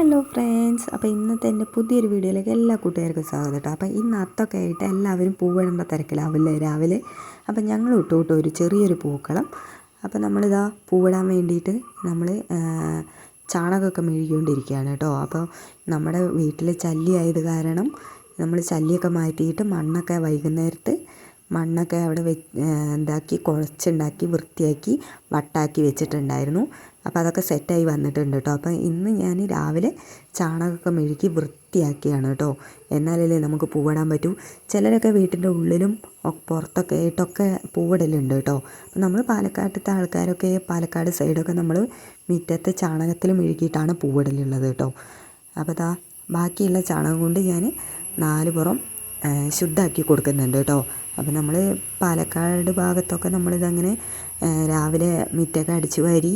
Hello friends അപ്പോൾ ഇന്നത്തെ എന്റെ പുതിയൊരു വീഡിയോയിലേക്ക് എല്ലാ കൂട്ടുകാർക്കും സ്വാഗതം കേട്ടോ. അപ്പോൾ ഇന്ന് അത്തൊക്കെ ആയിട്ട് എല്ലാവരും പൂവിടേണ്ട തിരക്കിലാവില്ലേ രാവിലെ? അപ്പോൾ ഞങ്ങൾ ഇട്ടു ഒരു ചെറിയൊരു പൂക്കളം. അപ്പോൾ നമ്മളിതാ പൂവിടാൻ വേണ്ടിയിട്ട് നമ്മൾ ചാണകമൊക്കെ മെഴുകിക്കൊണ്ടിരിക്കുകയാണ് കേട്ടോ. അപ്പോൾ നമ്മുടെ വീട്ടിൽ ചല്ലി ആയത് കാരണം നമ്മൾ ചല്ലിയൊക്കെ മാറ്റിയിട്ട് മണ്ണൊക്കെ വൈകുന്നേരത്ത് മണ്ണൊക്കെ അവിടെ വെ എന്താക്കി കുഴച്ചുണ്ടാക്കി വൃത്തിയാക്കി വട്ടാക്കി വെച്ചിട്ടുണ്ടായിരുന്നു. അപ്പോൾ അതൊക്കെ സെറ്റായി വന്നിട്ടുണ്ട് കേട്ടോ. അപ്പോൾ ഇന്ന് ഞാൻ രാവിലെ ചാണകമൊക്കെ മെഴുകി വൃത്തിയാക്കിയാണ് കേട്ടോ. എന്നാലല്ലേ നമുക്ക് പൂവിടാൻ പറ്റൂ. ചിലരൊക്കെ വീട്ടിന്റെ ഉള്ളിലും പുറത്തൊക്കെ ആയിട്ടൊക്കെ പൂവിടലുണ്ട് കേട്ടോ. അപ്പോൾ നമ്മൾ പാലക്കാട്ടത്തെ ആൾക്കാരൊക്കെ പാലക്കാട് സൈഡൊക്കെ നമ്മൾ മുറ്റത്ത് ചാണകത്തിൽ മെഴുകിയിട്ടാണ് പൂവിടലുള്ളത് കേട്ടോ. അപ്പോൾ അതാ ബാക്കിയുള്ള ചാണകം കൊണ്ട് ഞാൻ നാല് പുറം ശുദ്ധാക്കി കൊടുക്കുന്നുണ്ട് കേട്ടോ. അപ്പോൾ നമ്മൾ പാലക്കാട് ഭാഗത്തൊക്കെ നമ്മളിതങ്ങനെ രാവിലെ മിറ്റൊക്കെ അടിച്ച് വാരി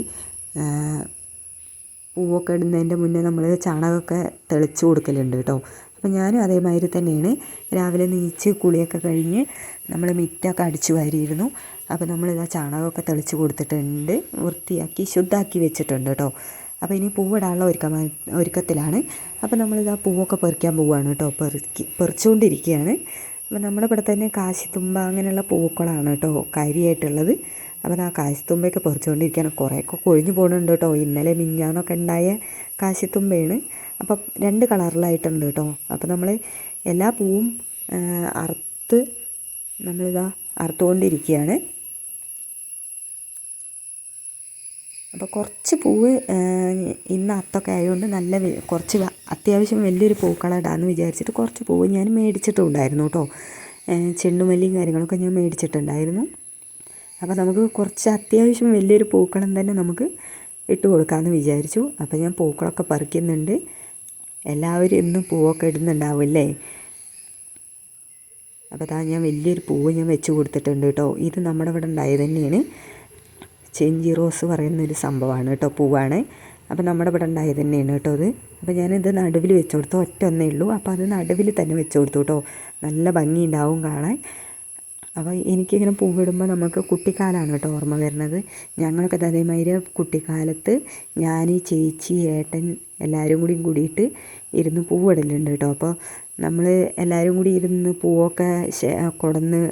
പൂവൊക്കെ ഇടുന്നതിന്റെ മുന്നേ നമ്മൾ ചാണകമൊക്കെ തെളിച്ച് കൊടുക്കലുണ്ട് കേട്ടോ. അപ്പോൾ ഞാനും അതേമാതിരി തന്നെയാണ്. രാവിലെ നീച്ച് കുളിയൊക്കെ കഴിഞ്ഞ് നമ്മൾ മിറ്റൊക്കെ അടിച്ചു വാരിയിരുന്നു. അപ്പോൾ നമ്മളിതാ ചാണകമൊക്കെ തെളിച്ച് കൊടുത്തിട്ടുണ്ട്. വൃത്തിയാക്കി ശുദ്ധാക്കി വെച്ചിട്ടുണ്ട് കേട്ടോ. അപ്പോൾ ഇനി പൂവിടാനുള്ള ഒരുക്ക ഒരുക്കത്തിലാണ്. അപ്പോൾ നമ്മളിതാ പൂവൊക്കെ പെറിക്കാൻ പോവുകയാണ് കേട്ടോ. പെറുക്കി പെറിച്ചുകൊണ്ടിരിക്കുകയാണ്. അപ്പോൾ നമ്മുടെ ഇവിടെ തന്നെ കാശിത്തുമ്പ അങ്ങനെയുള്ള പൂക്കളാണ് കേട്ടോ കാര്യമായിട്ടുള്ളത് അപ്പോൾ ആ കാശിത്തുമ്പയൊക്കെ പറിച്ചുകൊണ്ടിരിക്കുകയാണ് കുറേയൊക്കെ കൊഴിഞ്ഞു പോകുന്നുണ്ട് കേട്ടോ. ഇന്നലെ മിഞ്ഞാന്നൊക്കെ ഉണ്ടായ കാശിത്തുമ്പയാണ്. അപ്പം രണ്ട് കളറിലായിട്ടുണ്ട് കേട്ടോ. അപ്പം നമ്മൾ എല്ലാ പൂവും അറുത്ത് നമ്മളിതാ അറുത്തുകൊണ്ടിരിക്കുകയാണ്. അപ്പോൾ കുറച്ച് പൂവ് ഇന്ന് അത്തൊക്കെ ആയതുകൊണ്ട് നല്ല കുറച്ച് അത്യാവശ്യം വലിയൊരു പൂക്കളം ഇടാമെന്ന് വിചാരിച്ചിട്ട് കുറച്ച് പൂവ് ഞാൻ മേടിച്ചിട്ടുണ്ടായിരുന്നു കേട്ടോ. ചെണ്ടുമല്ലിയും കാര്യങ്ങളൊക്കെ ഞാൻ മേടിച്ചിട്ടുണ്ടായിരുന്നു. അപ്പോൾ നമുക്ക് കുറച്ച് അത്യാവശ്യം വലിയൊരു പൂക്കളം തന്നെ നമുക്ക് ഇട്ട് കൊടുക്കാമെന്ന് വിചാരിച്ചു. അപ്പോൾ ഞാൻ പൂക്കളൊക്കെ പറിക്കുന്നുണ്ട്. എല്ലാവരും ഇന്നും പൂവൊക്കെ ഇടുന്നുണ്ടാവില്ലേ അപ്പോൾ അതാ ഞാൻ വലിയൊരു പൂവ് ഞാൻ വെച്ച് കൊടുത്തിട്ടുണ്ട് കേട്ടോ. ഇത് നമ്മുടെ ഇവിടെ ഉണ്ടായത് തന്നെയാണ്. ചെഞ്ചി റോസ് പറയുന്നൊരു സംഭവമാണ് കേട്ടോ പൂവാണ്. അപ്പോൾ നമ്മുടെ ഇവിടെ ഉണ്ടായത് തന്നെയാണ് കേട്ടോ അത് അപ്പോൾ ഞാനിത് നടുവിൽ വെച്ച് കൊടുത്തു. ഒറ്റ ഒന്നേ ഉള്ളൂ. അപ്പോൾ അത് നടുവിൽ തന്നെ വെച്ച് കൊടുത്തു കേട്ടോ. നല്ല ഭംഗി ഉണ്ടാവും കാണാൻ. അപ്പോൾ എനിക്കിങ്ങനെ പൂവിടുമ്പോൾ നമുക്ക് കുട്ടിക്കാലമാണ് കേട്ടോ ഓർമ്മ വരുന്നത്. ഞങ്ങളൊക്കെ അതേമാതിരി കുട്ടിക്കാലത്ത് ഞാൻ ചേച്ചി ഏട്ടൻ എല്ലാവരും കൂടിയും കൂടിയിട്ട് ഇരുന്ന് പൂവിടലുണ്ട് കേട്ടോ. അപ്പോൾ നമ്മൾ എല്ലാവരും കൂടി ഇരുന്ന് പൂവൊക്കെ കൊടന്ന്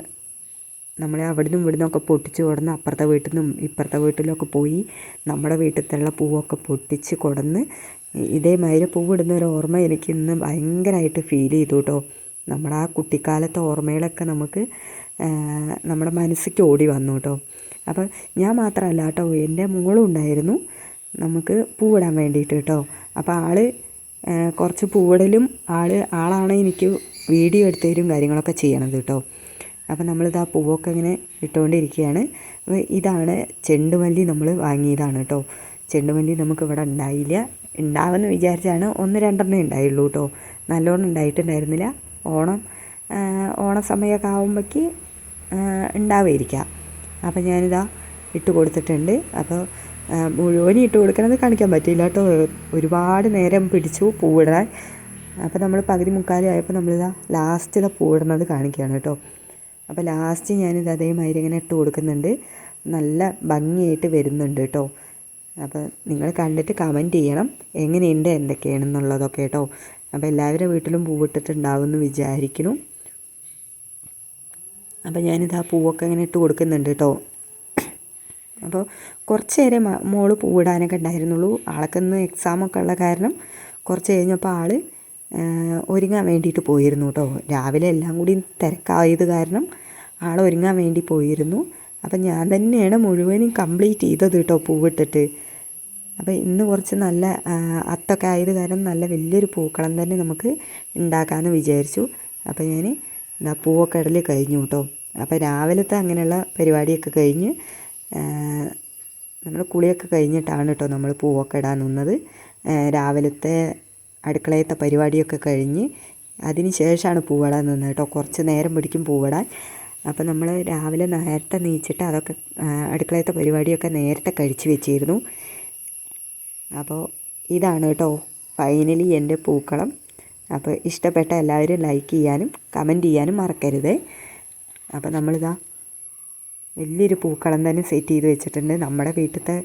നമ്മൾ അവിടെ നിന്നും ഇവിടെ നിന്നൊക്കെ പൊട്ടിച്ച് കൊടുന്ന് അപ്പുറത്തെ വീട്ടിൽ നിന്നും ഇപ്പുറത്തെ വീട്ടിലൊക്കെ പോയി നമ്മുടെ വീട്ടിലത്തെ പൂവൊക്കെ പൊട്ടിച്ച് കൊടുന്ന് ഇതേമാതിരി പൂവിടുന്ന ഒരു ഓർമ്മ എനിക്ക് ഇന്ന് ഭയങ്കരമായിട്ട് ഫീൽ ചെയ്തു കേട്ടോ. നമ്മുടെ ആ കുട്ടിക്കാലത്തെ ഓർമ്മകളൊക്കെ നമുക്ക് നമ്മുടെ മനസ്സിക്ക് ഓടി വന്നു കേട്ടോ. അപ്പം ഞാൻ മാത്രമല്ല കേട്ടോ എന്റെ മോളും ഉണ്ടായിരുന്നു. നമുക്ക് പൂവിടാൻ വേണ്ടിയിട്ട് കേട്ടോ. അപ്പോൾ ആൾ കുറച്ച് പൂവിടലും ആൾ ആളാണ് എനിക്ക് വീഡിയോ എടുത്തരും കാര്യങ്ങളൊക്കെ ചെയ്യണത് കേട്ടോ. അപ്പോൾ നമ്മളിതാ പൂവൊക്കെ ഇങ്ങനെ ഇട്ടുകൊണ്ടിരിക്കുകയാണ്. അപ്പോൾ ഇതാണ് ചെണ്ടുമല്ലി നമ്മൾ വാങ്ങിയതാണ് കേട്ടോ. ചെണ്ടുമല്ലി നമുക്ക് ഇവിടെ ഉണ്ടായില്ല. ഉണ്ടാവുമെന്ന് വിചാരിച്ചാണ് ഒന്ന് രണ്ടെണ്ണേ ഉണ്ടായുള്ളൂ കേട്ടോ. നല്ലോണം ഉണ്ടായിട്ടുണ്ടായിരുന്നില്ല. ഓണം ഓണസമയമൊക്കെ ആകുമ്പോഴേക്ക് ഉണ്ടാവുമായിരിക്കാം അപ്പോൾ ഞാനിതാ ഇട്ട് കൊടുത്തിട്ടുണ്ട്. അപ്പോൾ മുഴുവനും ഇട്ട് കൊടുക്കണമെന്ന് കാണിക്കാൻ പറ്റില്ല കേട്ടോ. ഒരുപാട് നേരം പിടിച്ചു പൂവിടാൻ. അപ്പോൾ നമ്മൾ പകുതി മുക്കാലായപ്പോൾ നമ്മളിതാ ലാസ്റ്റിലെ പൂവിടുന്നത് കാണിക്കുകയാണ് കേട്ടോ. അപ്പോൾ ലാസ്റ്റ് ഞാനിത് അതേമാതിരി ഇങ്ങനെ ഇട്ട് കൊടുക്കുന്നുണ്ട്. നല്ല ഭംഗിയായിട്ട് വരുന്നുണ്ട് കേട്ടോ. അപ്പോൾ നിങ്ങൾ കണ്ടിട്ട് കമന്റ് ചെയ്യണം. എങ്ങനെയുണ്ട് എന്തൊക്കെയാണെന്നുള്ളതൊക്കെ കേട്ടോ. അപ്പോൾ എല്ലാവരുടെ വീട്ടിലും പൂവിട്ടിട്ടുണ്ടാവുമെന്ന് വിചാരിക്കുന്നു. അപ്പോൾ ഞാനിത് ആ പൂവൊക്കെ ഇങ്ങനെ ഇട്ട് കൊടുക്കുന്നുണ്ട് കേട്ടോ അപ്പോൾ കുറച്ച് നേരം മോൾ പൂവിടാനൊക്കെ ഉണ്ടായിരുന്നുള്ളൂ ആൾക്കൊന്ന് എക്സാമൊക്കെ ഉള്ള കാരണം കുറച്ച് കഴിഞ്ഞപ്പോൾ ആൾ ഒരുങ്ങാൻ വേണ്ടിയിട്ട് പോയിരുന്നു കേട്ടോ രാവിലെ എല്ലാം കൂടി തിരക്കായത് കാരണം ആൾ ഒരുങ്ങാൻ വേണ്ടി പോയിരുന്നു. അപ്പം ഞാൻ തന്നെയാണ് മുഴുവനും കംപ്ലീറ്റ് ചെയ്തത് കേട്ടോ പൂവിട്ടിട്ട്. അപ്പോൾ ഇന്ന് കുറച്ച് നല്ല അത്തൊക്കെ ആയത് കാരണം നല്ല വലിയൊരു പൂക്കളം തന്നെ നമുക്ക് ഉണ്ടാക്കാമെന്ന് വിചാരിച്ചു. അപ്പോൾ ഞാൻ എന്താ പൂവൊക്കെ ഇടൽ കഴിഞ്ഞു കേട്ടോ അപ്പോൾ രാവിലത്തെ അങ്ങനെയുള്ള പരിപാടിയൊക്കെ കഴിഞ്ഞ് നമ്മൾ കുളിയൊക്കെ കഴിഞ്ഞിട്ടാണ് കേട്ടോ നമ്മൾ പൂവൊക്കെ ഇടാൻ നിന്നത്. രാവിലത്തെ അടുക്കളയത്തെ പരിപാടിയൊക്കെ കഴിഞ്ഞ് അതിന് ശേഷമാണ് പൂവിടാൻ നിന്നത് കേട്ടോ. കുറച്ച് നേരം പിടിക്കും പൂവിടാൻ. അപ്പോൾ നമ്മൾ രാവിലെ നേരത്തെ നീച്ചിട്ട് അതൊക്കെ അടുക്കളയത്തെ പരിപാടിയൊക്കെ നേരത്തെ കഴിച്ചു വെച്ചിരുന്നു. അപ്പോൾ ഇതാണ് കേട്ടോ ഫൈനലി എന്റെ പൂക്കളം. അപ്പോൾ ഇഷ്ടപ്പെട്ട എല്ലാവരും ലൈക്ക് ചെയ്യാനും കമന്റ് ചെയ്യാനും മറക്കരുത്. അപ്പോൾ നമ്മളിതാ വലിയൊരു പൂക്കളം തന്നെ സെറ്റ് ചെയ്ത് വെച്ചിട്ടുണ്ട്. നമ്മുടെ വീട്ടിലത്തെ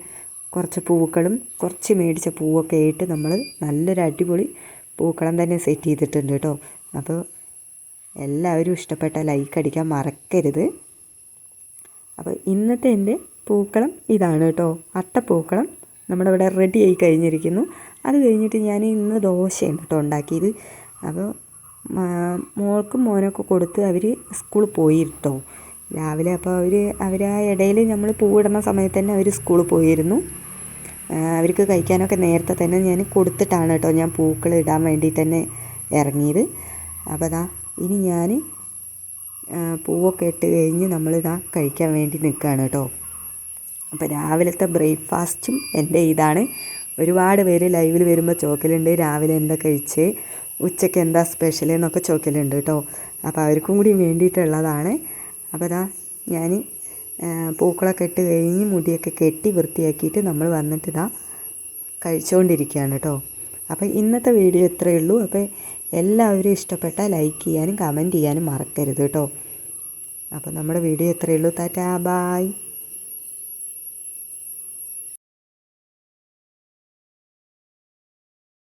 കുറച്ച് പൂക്കളും കുറച്ച് മേടിച്ച പൂവൊക്കെ ആയിട്ട് നമ്മൾ നല്ലൊരു അടിപൊളി പൂക്കളം തന്നെ സെറ്റ് ചെയ്തിട്ടുണ്ട് കേട്ടോ അപ്പോൾ എല്ലാവരും ഇഷ്ടപ്പെട്ട ലൈക്ക് അടിക്കാൻ മറക്കരുത്. അപ്പോൾ ഇന്നത്തെ എന്റെ പൂക്കളം ഇതാണ് കേട്ടോ അട്ടപ്പൂക്കളം നമ്മുടെ ഇവിടെ റെഡി ആയി കഴിഞ്ഞിരിക്കുന്നു. അത് കഴിഞ്ഞിട്ട് ഞാൻ ഇന്ന് ദോശയാണ് കേട്ടോ ഉണ്ടാക്കിയത്. അപ്പോൾ മോൾക്കും മോനൊക്കെ കൊടുത്ത് അവർ സ്കൂളിൽ പോയി രാവിലെ അപ്പോൾ അവർ അവർ ആ ഇടയിൽ നമ്മൾ പൂവിടുന്ന സമയത്ത് തന്നെ അവർ സ്കൂളിൽ പോയിരുന്നു. അവർക്ക് കഴിക്കാനൊക്കെ നേരത്തെ തന്നെ ഞാൻ കൊടുത്തിട്ടാണ് കേട്ടോ ഞാൻ പൂക്കൾ ഇടാൻ വേണ്ടി തന്നെ ഇറങ്ങിയത്. അപ്പോൾ അതാ ഇനി ഞാൻ പൂവൊക്കെ ഇട്ട് കഴിഞ്ഞ് നമ്മളിതാ കഴിക്കാൻ വേണ്ടി നിൽക്കുകയാണ് കേട്ടോ. അപ്പോൾ രാവിലത്തെ ബ്രേക്ക്ഫാസ്റ്റും എന്റെ ഇതാണ്. ഒരുപാട് പേര് ലൈവിൽ വരുമ്പോൾ ചോക്കലുണ്ട് രാവിലെ എന്താ കഴിച്ച്? ഉച്ചയ്ക്ക് എന്താ സ്പെഷ്യൽ എന്നൊക്കെ ചോദിക്കലുണ്ട് കേട്ടോ. അപ്പോൾ അവർക്കും കൂടി വേണ്ടിയിട്ടുള്ളതാണ്. അപ്പോൾ അതാ ഞാൻ പൂക്കളൊക്കെ ഇട്ട് കഴിഞ്ഞ് മുടിയൊക്കെ കെട്ടി വൃത്തിയാക്കിയിട്ട് നമ്മൾ വന്നിട്ട് ഇതാ കഴിച്ചുകൊണ്ടിരിക്കുകയാണ് കേട്ടോ. അപ്പോൾ ഇന്നത്തെ വീഡിയോ ഇത്രയേ ഉള്ളൂ. അപ്പോൾ എല്ലാവരും ഇഷ്ടപ്പെട്ട ലൈക്ക് ചെയ്യാനും കമന്റ് ചെയ്യാനും മറക്കരുത് കേട്ടോ. അപ്പോൾ നമ്മുടെ വീഡിയോ ഇത്രയേ ഉള്ളൂ. താറ്റാ ബായ്